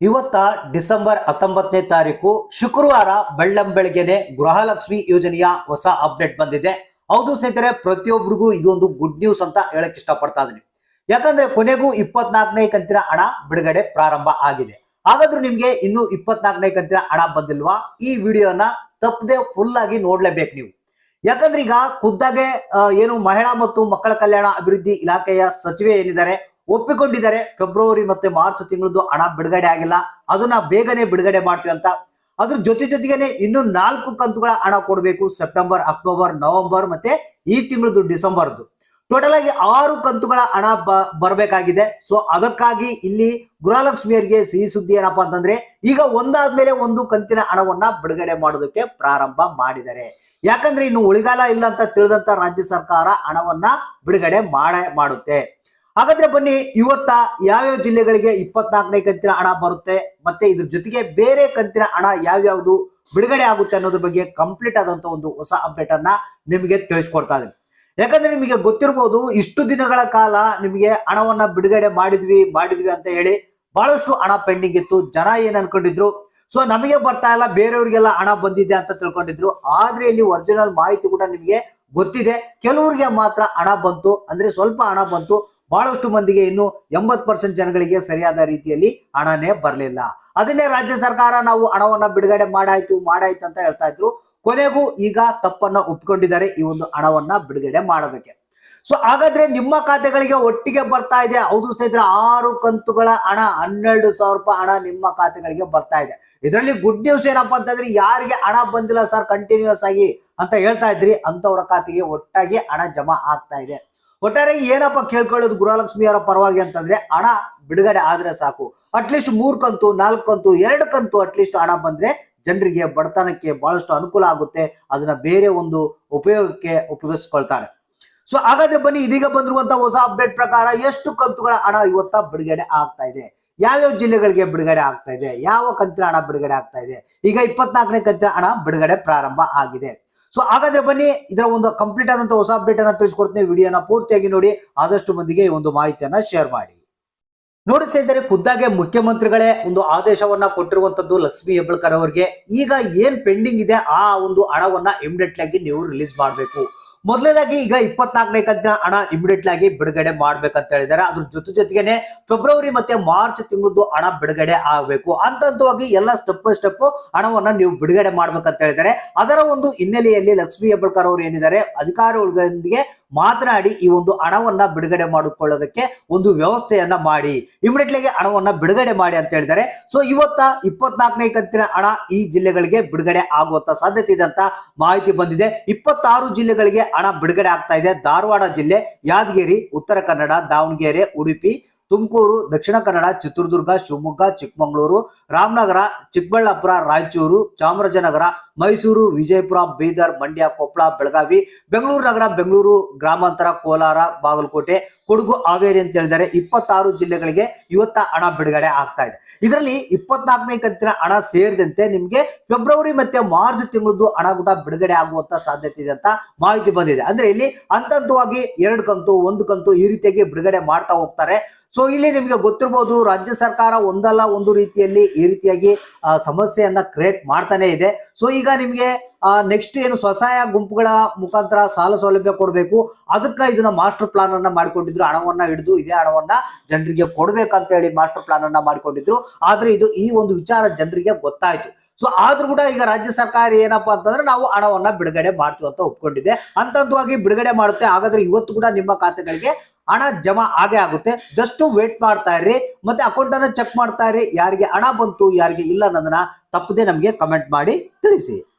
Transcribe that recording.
ಇವತ್ತ ಡಿಸೆಂಬರ್ ಹತ್ತೊಂಬತ್ತನೇ ತಾರೀಕು ಶುಕ್ರವಾರ ಬೆಳ್ಳಂಬೆಳಗ್ಗೆನೆ ಗೃಹಲಕ್ಷ್ಮಿ ಯೋಜನೆಯ ಹೊಸ ಅಪ್ಡೇಟ್ ಬಂದಿದೆ. ಹೌದು ಸ್ನೇಹಿತರೆ ಪ್ರತಿಯೊಬ್ಬರಿಗೂ ಇದೊಂದು ಗುಡ್ ನ್ಯೂಸ್ ಅಂತ ಹೇಳಕ್ ಇಷ್ಟಪಡ್ತಾ ಇದೀನಿ ಯಾಕಂದ್ರೆ ಕೊನೆಗೂ ಇಪ್ಪತ್ನಾಲ್ಕನೇ ಕಂತಿನ ಹಣ ಬಿಡುಗಡೆ ಪ್ರಾರಂಭ ಆಗಿದೆ. ಹಾಗಾದ್ರೂ ನಿಮ್ಗೆ ಇನ್ನು ಇಪ್ಪತ್ನಾಲ್ಕನೇ ಕಂತಿನ ಹಣ ಬಂದಿಲ್ವಾ? ಈ ವಿಡಿಯೋನ ತಪ್ಪದೆ ಫುಲ್ ಆಗಿ ನೋಡ್ಲೇಬೇಕು ನೀವು. ಯಾಕಂದ್ರೆ ಈಗ ಖುದ್ದಾಗೆ ಏನು ಮಹಿಳಾ ಮತ್ತು ಮಕ್ಕಳ ಕಲ್ಯಾಣ ಅಭಿವೃದ್ಧಿ ಇಲಾಖೆಯ ಸಚಿವೆ ಏನಿದ್ದಾರೆ ಒಪ್ಪಿಕೊಂಡಿದ್ದಾರೆ. ಫೆಬ್ರವರಿ ಮತ್ತೆ ಮಾರ್ಚ್ ತಿಂಗಳದ್ದು ಹಣ ಬಿಡುಗಡೆ ಆಗಿಲ್ಲ. ಅದನ್ನ ಬೇಗನೆ ಬಿಡುಗಡೆ ಮಾಡ್ತೀವಿ ಅಂತ. ಅದ್ರ ಜೊತೆ ಜೊತೆಗೇನೆ ಇನ್ನು ನಾಲ್ಕು ಕಂತುಗಳ ಹಣ ಕೊಡಬೇಕು. ಸೆಪ್ಟೆಂಬರ್, ಅಕ್ಟೋಬರ್, ನವೆಂಬರ್ ಮತ್ತೆ ಈ ತಿಂಗಳದ್ದು ಡಿಸೆಂಬರ್ದು. ಟೋಟಲ್ ಆಗಿ ಆರು ಕಂತುಗಳ ಹಣ ಬರಬೇಕಾಗಿದೆ. ಸೊ ಅದಕ್ಕಾಗಿ ಇಲ್ಲಿ ಗೃಹಲಕ್ಷ್ಮಿಯರಿಗೆ ಸಿಹಿ ಸುದ್ದಿ ಏನಪ್ಪಾ ಅಂತಂದ್ರೆ, ಈಗ ಒಂದಾದ್ಮೇಲೆ ಒಂದು ಕಂತಿನ ಹಣವನ್ನ ಬಿಡುಗಡೆ ಮಾಡೋದಕ್ಕೆ ಪ್ರಾರಂಭ ಮಾಡಿದ್ದಾರೆ. ಯಾಕಂದ್ರೆ ಇನ್ನು ಉಳಿಗಾಲ ಇಲ್ಲ ಅಂತ ತಿಳಿದಂತ ರಾಜ್ಯ ಸರ್ಕಾರ ಹಣವನ್ನ ಬಿಡುಗಡೆ ಮಾಡ, ಮಾಡುತ್ತೆ. ಹಾಗಾದ್ರೆ ಬನ್ನಿ, ಇವತ್ತ ಯಾವ್ಯಾವ ಜಿಲ್ಲೆಗಳಿಗೆ ಇಪ್ಪತ್ನಾಲ್ಕನೇ ಕಂತಿನ ಹಣ ಬರುತ್ತೆ, ಮತ್ತೆ ಇದ್ರ ಜೊತೆಗೆ ಬೇರೆ ಕಂತಿನ ಹಣ ಯಾವ್ಯಾವ್ದು ಬಿಡುಗಡೆ ಆಗುತ್ತೆ ಅನ್ನೋದ್ರ ಬಗ್ಗೆ ಕಂಪ್ಲೀಟ್ ಆದಂತ ಒಂದು ಹೊಸ ಅಪ್ಡೇಟ್ ಅನ್ನ ನಿಮಗೆ ತಿಳಿಸ್ಕೊಡ್ತಾ ಇದ್ದೀನಿ. ಯಾಕಂದ್ರೆ ನಿಮಗೆ ಗೊತ್ತಿರಬಹುದು ಇಷ್ಟು ದಿನಗಳ ಕಾಲ ನಿಮಗೆ ಹಣವನ್ನ ಬಿಡುಗಡೆ ಮಾಡಿದ್ವಿ ಮಾಡಿದ್ವಿ ಅಂತ ಹೇಳಿ ಬಹಳಷ್ಟು ಹಣ ಪೆಂಡಿಂಗ್ ಇತ್ತು, ಜನ ಏನ್ ಅನ್ಕೊಂಡಿದ್ರು? ಸೊ ನಮಗೆ ಬರ್ತಾ ಇಲ್ಲ, ಬೇರೆಯವ್ರಿಗೆಲ್ಲ ಹಣ ಬಂದಿದೆ ಅಂತ ತಿಳ್ಕೊಂಡಿದ್ರು. ಆದ್ರೆ ಇಲ್ಲಿ ಒರಿಜಿನಲ್ ಮಾಹಿತಿ ಕೂಡ ನಿಮಗೆ ಗೊತ್ತಿದೆ. ಕೆಲವರಿಗೆ ಮಾತ್ರ ಹಣ ಬಂತು, ಅಂದ್ರೆ ಸ್ವಲ್ಪ ಹಣ ಬಂತು. ಬಹಳಷ್ಟು ಮಂದಿಗೆ ಇನ್ನು ಎಂಬತ್ ಪರ್ಸೆಂಟ್ ಜನಗಳಿಗೆ ಸರಿಯಾದ ರೀತಿಯಲ್ಲಿ ಹಣನೇ ಬರಲಿಲ್ಲ. ಅದನ್ನೇ ರಾಜ್ಯ ಸರ್ಕಾರ ನಾವು ಹಣವನ್ನ ಬಿಡುಗಡೆ ಮಾಡಾಯ್ತು ಮಾಡಾಯ್ತು ಅಂತ ಹೇಳ್ತಾ ಇದ್ರು. ಕೊನೆಗೂ ಈಗ ತಪ್ಪನ್ನ ಒಪ್ಕೊಂಡಿದ್ದಾರೆ ಈ ಒಂದು ಹಣವನ್ನ ಬಿಡುಗಡೆ ಮಾಡೋದಕ್ಕೆ. ಸೊ ಹಾಗಾದ್ರೆ ನಿಮ್ಮ ಖಾತೆಗಳಿಗೆ ಒಟ್ಟಿಗೆ ಬರ್ತಾ ಇದೆ. ಹೌದು ಸ್ನೇಹಿತರೆ, ಆರು ಕಂತುಗಳ ಹಣ, ಹನ್ನೆರಡು ಸಾವಿರ ರೂಪಾಯಿ ಹಣ ನಿಮ್ಮ ಖಾತೆಗಳಿಗೆ ಬರ್ತಾ ಇದೆ. ಇದರಲ್ಲಿ ಗುಡ್ ನ್ಯೂಸ್ ಏನಪ್ಪಾ ಅಂತಂದ್ರೆ ಯಾರಿಗೆ ಹಣ ಬಂದಿಲ್ಲ ಸರ್ ಕಂಟಿನ್ಯೂಸ್ ಆಗಿ ಅಂತ ಹೇಳ್ತಾ ಇದ್ರಿ ಅಂತವರ ಖಾತೆಗೆ ಒಟ್ಟಾಗಿ ಹಣ ಜಮಾ ಆಗ್ತಾ ಇದೆ. ಒಟ್ಟಾರೆ ಏನಪ್ಪ ಕೇಳ್ಕೊಳ್ಳೋದು ಗೃಹಲಕ್ಷ್ಮಿ ಅವರ ಪರವಾಗಿ ಅಂತಂದ್ರೆ ಹಣ ಬಿಡುಗಡೆ ಆದ್ರೆ ಸಾಕು. ಅಟ್ಲೀಸ್ಟ್ ಮೂರ್ ಕಂತು, ನಾಲ್ಕು ಕಂತು, ಎರಡು ಕಂತು ಅಟ್ಲೀಸ್ಟ್ ಹಣ ಬಂದ್ರೆ ಜನರಿಗೆ ಬಡತನಕ್ಕೆ ಬಹಳಷ್ಟು ಅನುಕೂಲ ಆಗುತ್ತೆ. ಅದನ್ನ ಬೇರೆ ಒಂದು ಉಪಯೋಗಕ್ಕೆ ಉಪಯೋಗಿಸ್ಕೊಳ್ತಾರೆ. ಸೊ ಹಾಗಾದ್ರೆ ಬನ್ನಿ, ಇದೀಗ ಬಂದಿರುವಂತ ಹೊಸ ಅಪ್ಡೇಟ್ ಪ್ರಕಾರ ಎಷ್ಟು ಕಂತುಗಳ ಹಣ ಇವತ್ತ ಬಿಡುಗಡೆ ಆಗ್ತಾ ಇದೆ? ಯಾವ್ಯಾವ ಜಿಲ್ಲೆಗಳಿಗೆ ಬಿಡುಗಡೆ ಆಗ್ತಾ ಇದೆ? ಯಾವ ಕಂತಿನ ಹಣ ಬಿಡುಗಡೆ ಆಗ್ತಾ ಇದೆ? ಈಗ ಇಪ್ಪತ್ನಾಲ್ಕನೇ ಕಂತಿನ ಹಣ ಬಿಡುಗಡೆ ಪ್ರಾರಂಭ ಆಗಿದೆ. ಸೊ ಹಾಗಾದ್ರೆ ಬನ್ನಿ, ಇದರ ಒಂದು ಕಂಪ್ಲೀಟ್ ಆದಂತ ಹೊಸ ಅಪ್ಡೇಟ್ ಅನ್ನ ತಿಳಿಸ್ಕೊಡ್ತೀನಿ. ವಿಡಿಯೋನ ಪೂರ್ತಿಯಾಗಿ ನೋಡಿ, ಆದಷ್ಟು ಮಂದಿಗೆ ಈ ಒಂದು ಮಾಹಿತಿಯನ್ನ ಶೇರ್ ಮಾಡಿ. ನೋಡಿಸ್ತಾ ಇದ್ದಾರೆ ಖುದ್ದಾಗೆ ಮುಖ್ಯಮಂತ್ರಿಗಳೇ ಒಂದು ಆದೇಶವನ್ನ ಕೊಟ್ಟಿರುವಂತದ್ದು ಲಕ್ಷ್ಮಿ ಹೆಬ್ಬಳ್ಕರ್ ಅವರಿಗೆ. ಈಗ ಏನ್ ಪೆಂಡಿಂಗ್ ಇದೆ, ಆ ಒಂದು ಹಣವನ್ನ ಇಮಿಡಿಯೇಟ್ಲಿ ಆಗಿ ನೀವು ರಿಲೀಸ್ ಮಾಡಬೇಕು. ಮೊದಲನೇದಾಗಿ ಈಗ ಇಪ್ಪತ್ನಾಲ್ಕನೇ ಕಂತಿನ ಹಣ ಇಮಿಡಿಯೇಟ್ಲಿ ಆಗಿ ಬಿಡುಗಡೆ ಮಾಡ್ಬೇಕಂತ ಹೇಳಿದ್ದಾರೆ. ಅದ್ರ ಜೊತೆ ಜೊತೆಗೇನೆ ಫೆಬ್ರವರಿ ಮತ್ತೆ ಮಾರ್ಚ್ ತಿಂಗಳದ್ದು ಹಣ ಬಿಡುಗಡೆ ಆಗಬೇಕು. ಹಂತ ಹಂತವಾಗಿ ಎಲ್ಲ ಸ್ಟೆಪ್ ಬೈ ಸ್ಟೆಪ್ ಹಣವನ್ನ ನೀವು ಬಿಡುಗಡೆ ಮಾಡ್ಬೇಕಂತ ಹೇಳಿದ್ದಾರೆ. ಅದರ ಒಂದು ಹಿನ್ನೆಲೆಯಲ್ಲಿ ಲಕ್ಷ್ಮಿ ಹೆಬ್ಬಳ್ಕರ್ ಅವರು ಏನಿದ್ದಾರೆ, ಅಧಿಕಾರಿಗಳೊಂದಿಗೆ ಮಾತನಾಡಿ ಈ ಒಂದು ಹಣವನ್ನ ಬಿಡುಗಡೆ ಮಾಡಿಕೊಳ್ಳೋದಕ್ಕೆ ಒಂದು ವ್ಯವಸ್ಥೆಯನ್ನ ಮಾಡಿ. ಇಮಿಡಿಯೇಟ್ಲಿ ಹಣವನ್ನ ಬಿಡುಗಡೆ ಮಾಡಿ ಅಂತ ಹೇಳಿದ್ದಾರೆ. ಸೊ ಇವತ್ತ ಇಪ್ಪತ್ನಾಲ್ಕನೇ ಕಂತಿನ ಹಣ ಈ ಜಿಲ್ಲೆಗಳಿಗೆ ಬಿಡುಗಡೆ ಆಗುವಂತ ಸಾಧ್ಯತೆ ಇದೆ ಅಂತ ಮಾಹಿತಿ ಬಂದಿದೆ. ಇಪ್ಪತ್ತಾರು ಜಿಲ್ಲೆಗಳಿಗೆ ಹಣ ಬಿಡುಗಡೆ ಆಗ್ತಾ ಇದೆ. ಧಾರವಾಡ ಜಿಲ್ಲೆ, ಯಾದಗಿರಿ, ಉತ್ತರ ಕನ್ನಡ, ದಾವಣಗೆರೆ, ಉಡುಪಿ ತುಮಕೂರು ದಕ್ಷಿಣ ಕನ್ನಡ ಚಿತ್ರದುರ್ಗ ಶಿವಮೊಗ್ಗ ಚಿಕ್ಕಮಗಳೂರು ರಾಮನಗರ ಚಿಕ್ಕಬಳ್ಳಾಪುರ ರಾಯಚೂರು ಚಾಮರಾಜನಗರ ಮೈಸೂರು ವಿಜಯಪುರ ಬೀದರ್ ಮಂಡ್ಯ ಕೊಪ್ಪಳ ಬೆಳಗಾವಿ ಬೆಂಗಳೂರು ನಗರ ಬೆಂಗಳೂರು ಗ್ರಾಮಾಂತರ ಕೋಲಾರ ಬಾಗಲಕೋಟೆ ಕೊಡಗು ಹಾವೇರಿ ಅಂತ ಹೇಳಿದರೆ ಇಪ್ಪತ್ತಾರು ಜಿಲ್ಲೆಗಳಿಗೆ ಇವತ್ತ ಹಣ ಬಿಡುಗಡೆ ಆಗ್ತಾ ಇದೆ. ಇದರಲ್ಲಿ ಇಪ್ಪತ್ನಾಲ್ಕನೇ ಕಂತಿನ ಹಣ ಸೇರಿದಂತೆ ನಿಮ್ಗೆ ಫೆಬ್ರವರಿ ಮತ್ತೆ ಮಾರ್ಚ್ ತಿಂಗಳದ್ದು ಹಣ ಕೂಡ ಬಿಡುಗಡೆ ಆಗುವಂತ ಸಾಧ್ಯತೆ ಇದೆ ಅಂತ ಮಾಹಿತಿ ಬಂದಿದೆ. ಅಂದ್ರೆ ಇಲ್ಲಿ ಹಂತ ಹಂತವಾಗಿ ಎರಡು ಕಂತು, ಒಂದು ಕಂತು ಈ ರೀತಿಯಾಗಿ ಬಿಡುಗಡೆ ಮಾಡ್ತಾ ಹೋಗ್ತಾರೆ. ಸೊ ಇಲ್ಲಿ ನಿಮಗೆ ಗೊತ್ತಿರಬಹುದು ರಾಜ್ಯ ಸರ್ಕಾರ ಒಂದಲ್ಲ ಒಂದು ರೀತಿಯಲ್ಲಿ ಈ ರೀತಿಯಾಗಿ ಸಮಸ್ಯೆಯನ್ನ ಕ್ರಿಯೇಟ್ ಮಾಡ್ತಾನೆ ಇದೆ. ಸೊ ಈಗ ನಿಮಗೆ ನೆಕ್ಸ್ಟ್ ಏನು ಸ್ವಸಹಾಯ ಗುಂಪುಗಳ ಮುಖಾಂತರ ಸಾಲ ಸೌಲಭ್ಯ ಕೊಡಬೇಕು. ಅದಕ್ಕೆ ಇದನ್ನ ಮಾಸ್ಟರ್ ಪ್ಲಾನ್ ಅನ್ನ ಮಾಡಿಕೊಂಡಿದ್ರು. ಹಣವನ್ನ ಹಿಡಿದು ಇದೇ ಹಣವನ್ನ ಜನರಿಗೆ ಕೊಡ್ಬೇಕಂತ ಹೇಳಿ ಮಾಸ್ಟರ್ ಪ್ಲಾನ್ ಅನ್ನ ಮಾಡಿಕೊಂಡಿದ್ರು. ಆದ್ರೆ ಇದು ಈ ಒಂದು ವಿಚಾರ ಜನರಿಗೆ ಗೊತ್ತಾಯ್ತು. ಸೊ ಆದ್ರೂ ಕೂಡ ಈಗ ರಾಜ್ಯ ಸರ್ಕಾರ ಏನಪ್ಪಾ ಅಂತಂದ್ರೆ ನಾವು ಹಣವನ್ನ ಬಿಡುಗಡೆ ಮಾಡ್ತೀವಿ ಅಂತ ಒಪ್ಕೊಂಡಿದೆ. ಹಂತವಾಗಿ ಬಿಡುಗಡೆ ಮಾಡುತ್ತೆ. ಹಾಗಾದ್ರೆ ಇವತ್ತು ಕೂಡ ನಿಮ್ಮ ಖಾತೆಗಳಿಗೆ ಹಣ ಜಮಾ ಆಗೇ ಆಗುತ್ತೆ. ಜಸ್ಟ್ ವೇಟ್ ಮಾಡ್ತಾ ಇರ್ರಿ. ಮತ್ತೆ ಅಕೌಂಟ್ ಅನ್ನ ಚೆಕ್ ಮಾಡ್ತಾ ಇರ್ರಿ. ಯಾರಿಗೆ ಹಣ ಬಂತು, ಯಾರಿಗೆ ಇಲ್ಲ ಅನ್ನೋದನ್ನ ತಪ್ಪದೆ ನಮಗೆ ಕಮೆಂಟ್ ಮಾಡಿ ತಿಳಿಸಿ.